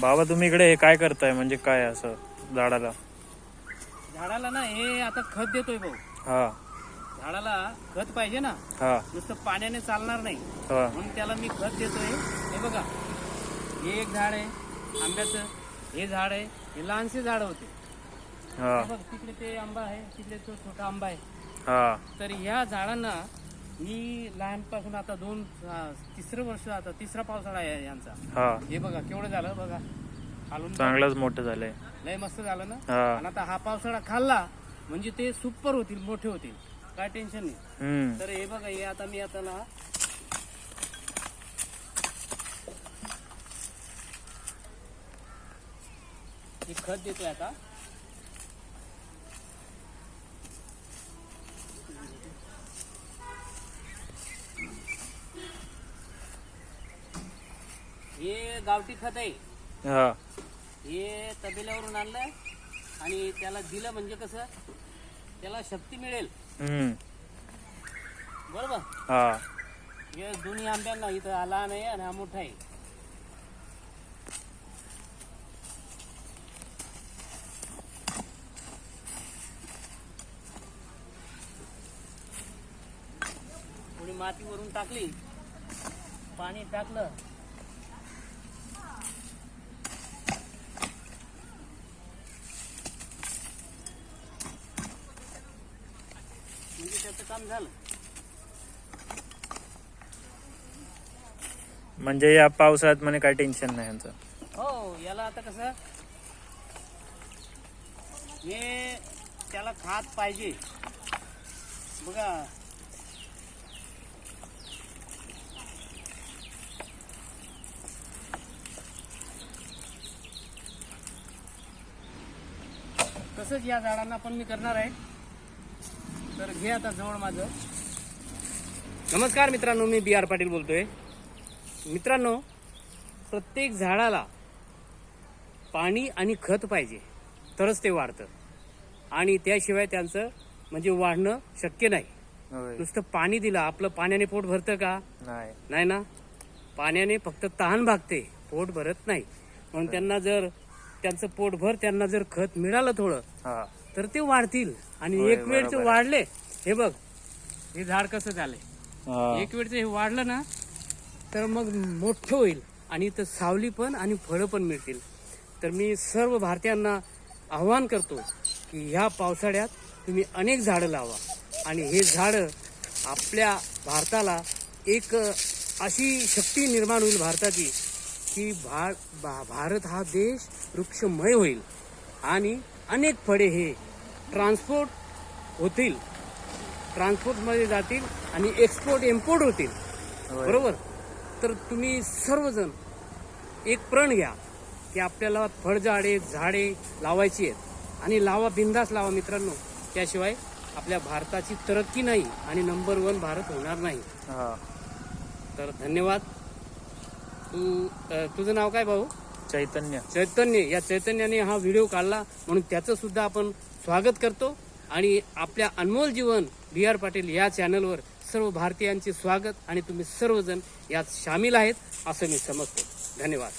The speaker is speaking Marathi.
बाबा तुम्ही इकडे हे काय करताय? म्हणजे काय असं झाडाला? झाडाला ना हे आता खत देतोय भाऊ. हा. झाडाला खत पाहिजे ना हा. नुसतं पाण्याने चालणार नाही. हा. म्हणून त्याला मी खत देतोय. हे बघा हे एक झाड आहे आंब्याचं. हे झाड आहे हे लहानसे झाड होते. हा. हे बघ तिकडे ते आंबा आहे तिकडे तो छोटा आंबा आहे. हा. तर ह्या झाडांना मी लहानपासून आता दोन तिसरं वर्ष आता तिसरा पावसाळा आहे यांचा. हा. हे बघा केवढं झालं बघा. खालून चांगलंच मोठं झालंय. लय मस्त झालं ना? आणि आता हा पावसाळा खाल्ला म्हणजे ते सुपर होतील मोठे होतील. काय टेन्शन नाही. तर हे बघा हे आता मी आता ना खत देतोय आता. हे गावठी खत आहे. हा. हे तबेल्यावरून आणलं आणि त्याला दिलं म्हणजे कसं? त्याला शक्ती मिळेल. हम्म. बरोबर? हा. हे दोन्ही आंब्यांना इथं हा लहान आहे आणि हा मोठा आहे. थोडी माती वरून टाकली पाणी टाकलं म्हणजे त्याचं काम झालं. म्हणजे या पावसाळ्यात म्हणे काय टेन्शन नाही यांचं हो याला आता कसं हे त्याला खात पाहिजे. बघा. तसंच या झाडांना पण मी करणार आहे. तर घे आता जवळ माझं. नमस्कार मित्रांनो मी बी आर पाटील बोलतोय. मित्रांनो प्रत्येक झाडाला पाणी आणि खत पाहिजे तरच ते वाढतं. आणि त्याशिवाय त्यांचं म्हणजे वाढणं शक्य नाही. नुसतं पाणी दिलं आपलं पाण्याने पोट भरतं का? नाही. ना? पाण्याने फक्त तहान भागते पोट भरत नाही. म्हणून त्यांना जर त्यांचं पोटभर त्यांना जर खत मिळालं थोडं तर ते वाढतील. आणि होय, एक वेळ ते बरोबर आहे. वाढले हे बघ हे झाड कसं झालंय? हा. एक वेळचं हे वाढलं ना तर मग मोठं होईल. आणि इथं सावली पण आणि फळं पण मिळतील. तर मी सर्व भारतीयांना आव्हान करतो की ह्या पावसाळ्यात तुम्ही अनेक झाडं लावा. आणि हे झाडं आपल्या भारताला एक अशी शक्ती निर्माण होईल भारताची की भा भा- भारत हा देश वृक्षमय होईल. आणि अनेक फळे हे ट्रान्सपोर्ट होतील. ट्रान्सपोर्टमध्ये जातील आणि एक्सपोर्ट इम्पोर्ट होतील. बरोबर? तर तुम्ही सर्वजण एक प्रण घ्या की आपल्याला फळझाडे झाडे लावायची आहेत. आणि लावा बिंदास लावा मित्रांनो. त्याशिवाय आपल्या भारताची तरक्की नाही आणि नंबर वन भारत होणार नाही. तर धन्यवाद. तू तुझं नाव काय भाऊ? चैतन्य. चैतन्य. या चैतन्याने हा व्हिडिओ काढला. म्हणून त्याचं सुद्धा आपण स्वागत करतो. आणि आपल्या अनमोल जीवन बी आर पाटील या चॅनलवर सर्व भारतीयांचे स्वागत. आणि तुम्ही सर्वजण यात सामील आहेत असं मी समजतो. धन्यवाद.